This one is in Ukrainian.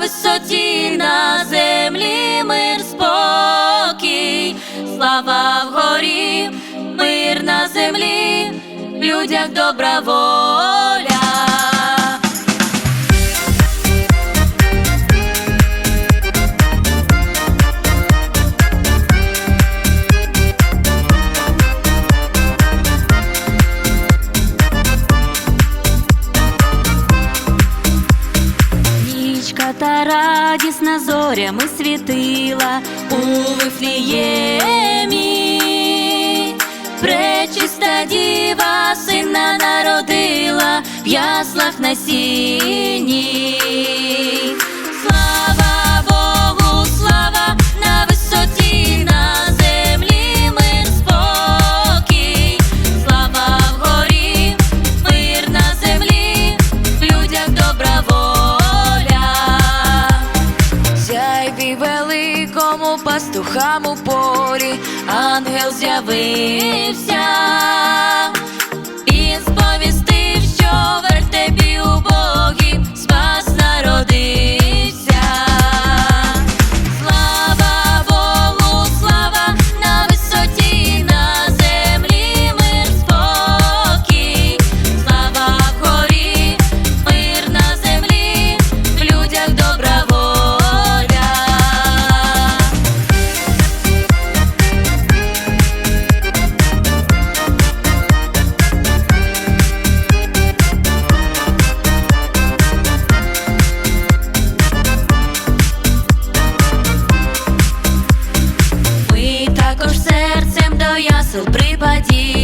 висоті, на землі мир спокій, слава вгорі, мир на землі, в людях добра воля. Нічка та радісна зорями світила у Вифліємі. Пречиста діва сина народила в яслах на сіні. Сяйві великому пастухам у полі, ангел з'явився. Весел припади